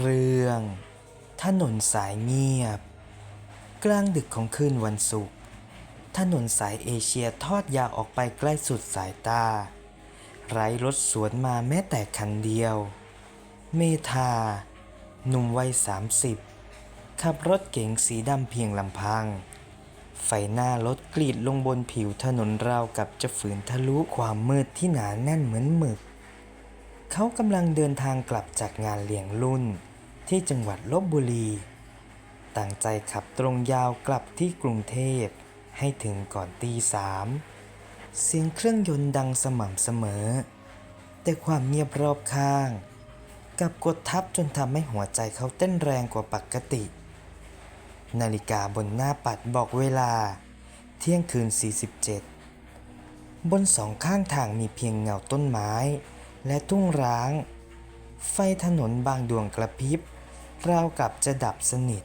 เรื่อง ถนนสายเงียบ กลางดึกของคืนวันศุกร์ถนนสายเอเชียทอดยาวออกไปใกล้สุดสายตา ไร้รถสวนมาแม้แต่คันเดียว เมธาหนุ่มวัยสามสิบขับรถเก๋งสีดำเพียงลำพัง ไฟหน้ารถกรีดลงบนผิวถนนราวกับจะฝืนทะลุความมืดที่หนาแน่นเหมือนหมึก เขากำลังเดินทางกลับจากงานเลี้ยงรุ่น ที่จังหวัดลบบุรี ตั้งใจขับตรงยาวกลับที่กรุงเทพให้ถึงก่อนตีสามเสียงเครื่องยนต์ดังสม่ำเสมอ แต่ความเงียบรอบข้างกับกดทับจนทำให้หัวใจเขาเต้นแรงกว่าปกติ นาฬิกาบนหน้าปัดบอกเวลา เที่ยงคืน 47 บนสองข้างทางมีเพียงเงาต้นไม้ และทุ่งร้าง ไฟถนนบางดวงกระพริบ ราวกับจะดับสนิท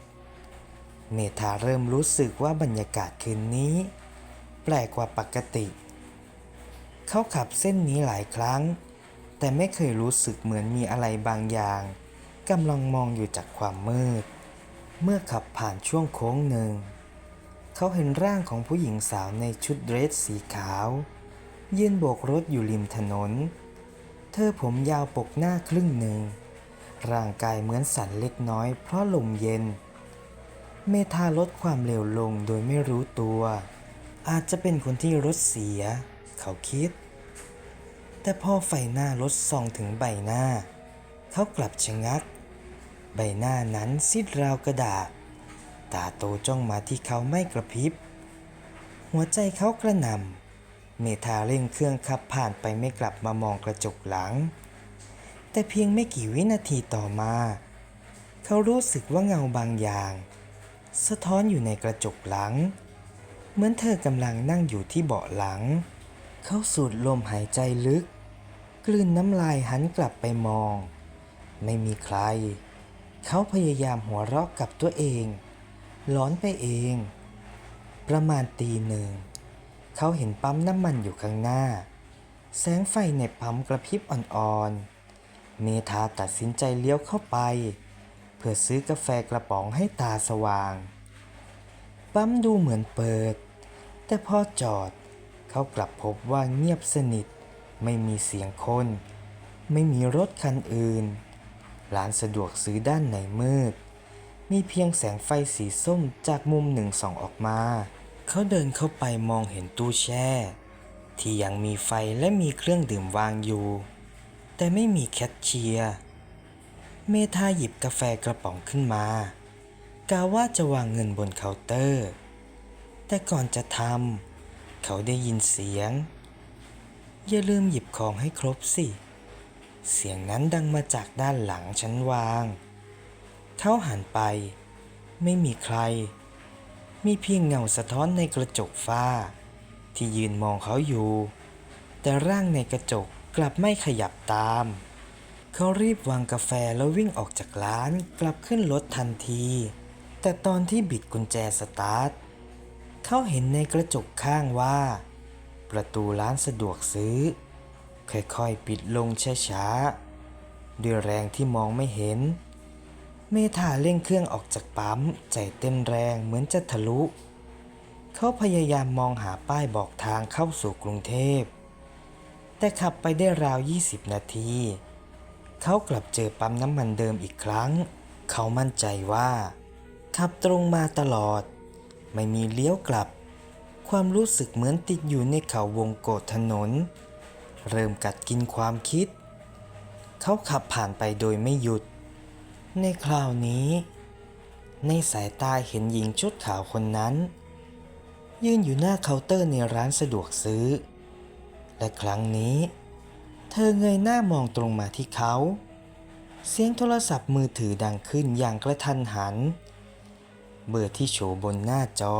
เมธาเริ่มรู้สึกว่าบรรยากาศคืนนี้ แปลกกว่าปกติ เขาขับเส้นนี้หลายครั้ง แต่ไม่เคยรู้สึกเหมือนมีอะไรบางอย่างกำลังมองอยู่จากความมืด เมื่อขับผ่านช่วงโค้งหนึ่ง เขาเห็นร่างของผู้หญิงสาวในชุดเดรสสีขาวยืนโบกรถอยู่ริมถนน เธอผมยาวปกหน้าครึ่งหนึ่ง ร่างกายเหมือนสั่นเล็กน้อยเพราะลมเย็น เมธาลดความเร็วลงโดยไม่รู้ตัว อาจจะเป็นคนที่รถเสีย เขาคิด แต่พอไฟหน้ารถส่องถึงใบหน้า เขากลับชะงัก ใบหน้านั้นซีดราวกระดาษ ตาโตจ้องมาที่เขาไม่กระพริบ หัวใจเขากระหน่ำเมธาเร่งเครื่องขับผ่านไปไม่กลับมามองกระจกหลัง แต่เพียงไม่กี่วินาทีต่อมา เขารู้สึกว่าเงาบางอย่าง สะท้อนอยู่ในกระจกหลัง เหมือนเธอกำลังนั่งอยู่ที่เบาะหลัง เขาสูดลมหายใจลึก กลืนน้ำลายหันกลับไปมอง ไม่มีใคร เขาพยายามหัวเราะกับตัวเองหลอนไปเอง ประมาณตีหนึ่ง เขาเห็นปั๊มน้ำมันอยู่ข้างหน้า แสงไฟในปั๊มกระพริบอ่อนๆ เมธาตัดสินใจเลี้ยวเข้าไป เพื่อซื้อกาแฟกระป๋องให้ตาสว่าง ปั๊มดูเหมือนเปิด แต่พอจอดเขากลับพบว่าเงียบสนิท ไม่มีเสียงคน ไม่มีรถคันอื่น ร้านสะดวกซื้อด้านในมืด มีเพียงแสงไฟสีส้มจากมุมหนึ่งส่องออกมา เขาเดินเข้าไปมองเห็นตู้แช่ ที่ยังมีไฟและมีเครื่องดื่มวางอยู่ แต่ไม่มีแคชเชียร์ เมธาหยิบกาแฟกระป๋องขึ้นมากาว่าจะวางเงินบนเคาน์เตอร์ แต่ก่อนจะทำเขาได้ยินเสียง อย่าลืมหยิบของให้ครบสิ เสียงนั้นดังมาจากด้านหลังชั้นวาง เขาหันไป ไม่มีใคร มีเพียงเงาสะท้อนในกระจกฟ้า ที่ยืนมองเขาอยู่ แต่ร่างในกระจก กลับไม่ขยับตาม เขารีบวางกาแฟแล้ววิ่งออกจากร้านกลับขึ้นรถทันที แต่ตอนที่บิดกุญแจสตาร์ทเขาเห็นในกระจกข้างว่า ประตูร้านสะดวกซื้อ ค่อยๆ ปิดลงช้าๆ ด้วยแรงที่มองไม่เห็น เมธาเร่งเครื่องออกจากปั๊ม ใจเต้นแรงเหมือนจะทะลุ เขาพยายามมองหาป้ายบอกทางเข้าสู่กรุงเทพ แต่ขับไปได้ราว 20 นาที เขากลับเจอปั๊มน้ำมันเดิมอีกครั้ง เขามั่นใจว่า ขับตรงมาตลอด ไม่มีเลี้ยวกลับ ความรู้สึกเหมือนติดอยู่ในเขาวงโกฏถนน เริ่มกัดกินความคิด เขาขับผ่านไปโดยไม่หยุด ในคราวนี้ ในสายตาเห็นหญิงชุดขาวคนนั้น ยืนอยู่หน้าเคาน์เตอร์ในร้านสะดวกซื้อ และครั้งนี้ เธอเงยหน้ามองตรงมาที่เขา เสียงโทรศัพท์มือถือดังขึ้นอย่างกระทันหัน เบอร์ที่โชว์บนหน้าจอ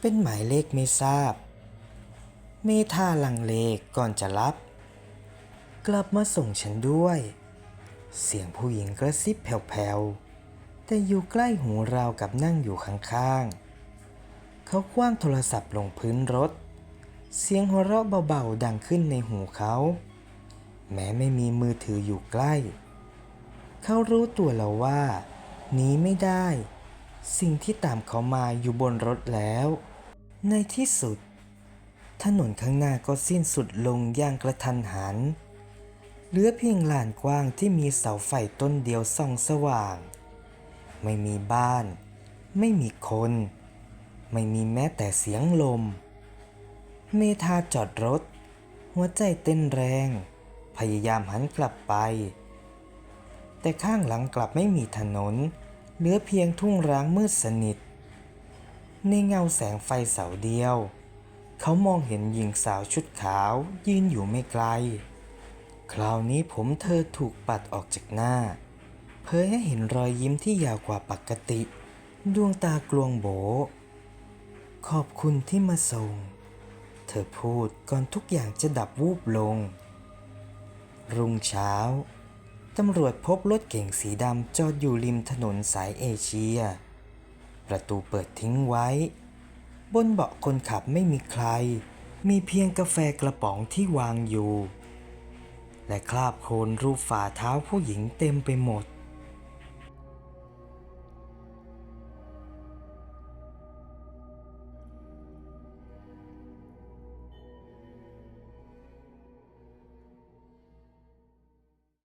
เป็นหมายเลขไม่ทราบ เมธาลังเลก่อนจะรับ กลับมาส่งฉันด้วย เสียงผู้หญิงกระซิบแผ่วๆ แต่อยู่ใกล้หูเรากับนั่งอยู่ข้างๆ เขาคว้างโทรศัพท์ลงพื้นรถ เสียงหัวเราะเบาๆดังขึ้นในหูเขา แม้ไม่มีมือถืออยู่ใกล้ เขารู้ตัวแล้วว่าหนีไม่ได้ สิ่งที่ตามเขามาอยู่บนรถแล้ว ในที่สุด ถนนข้างหน้าก็สิ้นสุดลงอย่างกระทันหัน เหลือเพียงลานกว้างที่มีเสาไฟต้นเดียวส่องสว่าง ไม่มีบ้าน ไม่มีคน ไม่มีแม้แต่เสียงลม เมธาจอดรถ หัวใจเต้นแรง พยายามหันกลับไป แต่ข้างหลังกลับไม่มีถนน เหลือเพียงทุ่งร้างมืดสนิท ในเงาแสงไฟเสาเดียว เขามองเห็นหญิงสาวชุดขาวยืนอยู่ไม่ไกล คราวนี้ผมเธอถูกปัดออกจากหน้า เผยให้เห็นรอยยิ้มที่ยาวกว่าปกติ ดวงตากลวงโบ ขอบคุณที่มาส่ง อพูดก่อนทุกอย่างจะดับวูบลง รุ่งเช้า ตำรวจพบรถเก๋งสีดำจอดอยู่ริมถนนสายเอเชีย ประตูเปิดทิ้งไว้ บนเบาะคนขับไม่มีใคร มีเพียงกาแฟกระป๋องที่วางอยู่ และคราบโคลนรูปฝ่าเท้าผู้หญิงเต็มไปหมด